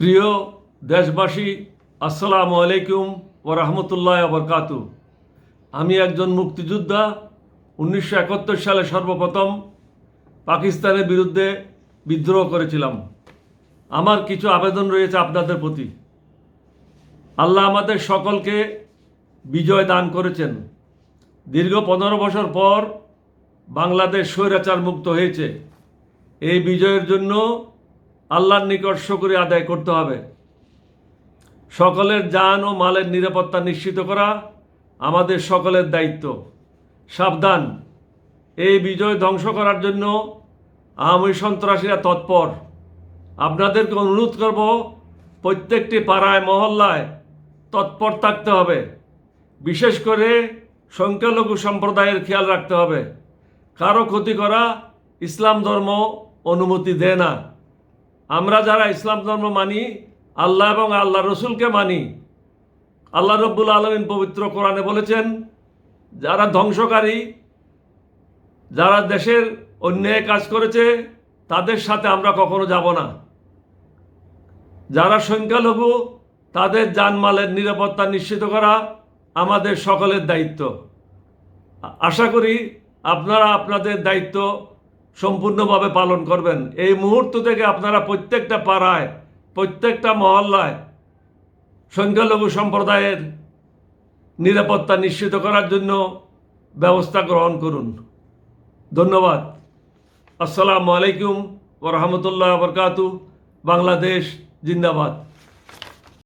প্রিয় দেশবাসী, আসসালামু আলাইকুম ও রহমতুল্লাহ বরকাতু আমি একজন মুক্তিযোদ্ধা, উনিশশো একাত্তর সালে সর্বপ্রথম পাকিস্তানের বিরুদ্ধে বিদ্রোহ করেছিলাম। আমার কিছু আবেদন রয়েছে আপনাদের প্রতি। আল্লাহ আমাদের সকলকে বিজয় দান করেছেন। দীর্ঘ পনেরো বছর পর বাংলাদেশ স্বৈরাচার মুক্ত হয়েছে। এই বিজয়ের জন্য আল্লাহর নিকট শুকরিয়া আদায় করতে হবে। সকলের যান ও মালের নিরাপত্তা নিশ্চিত করা আমাদের সকলের দায়িত্ব। সাবধান। এই বিজয় ধ্বংস করার জন্য আওয়ামী সন্ত্রাসীরা তৎপর। আপনাদেরকে অনুরোধ করব, প্রত্যেকটি পাড়ায়, মহল্লায় তৎপর থাকতে হবে। বিশেষ করে সংখ্যালঘু সম্প্রদায়ের খেয়াল রাখতে হবে। কারও ক্ষতি করা ইসলাম ধর্ম অনুমতি দেয় না। আমরা যারা ইসলাম ধর্ম মানি, আল্লাহ এবং আল্লাহ রসুলকে মানি, আল্লাহ রব্বুল আলমিন পবিত্র কোরআনে বলেছেন, যারা ধ্বংসকারী, যারা দেশের অন্যায় কাজ করেছে, তাদের সাথে আমরা কখনো যাব না। যারা সংখ্যালঘু, তাদের জানমালের নিরাপত্তা নিশ্চিত করা আমাদের সকলের দায়িত্ব। আশা করি আপনারা আপনাদের দায়িত্ব সম্পূর্ণভাবে পালন করবেন। এই মুহূর্ত থেকে আপনারা প্রত্যেকটা পাড়ায়, প্রত্যেকটা মহল্লায় সংখ্যালঘু সম্প্রদায়ের নিরাপত্তা নিশ্চিত করার জন্য ব্যবস্থা গ্রহণ করুন। ধন্যবাদ। আসসালামু আলাইকুম ও রহমতুল্লাহ বরকাতু বাংলাদেশ জিন্দাবাদ।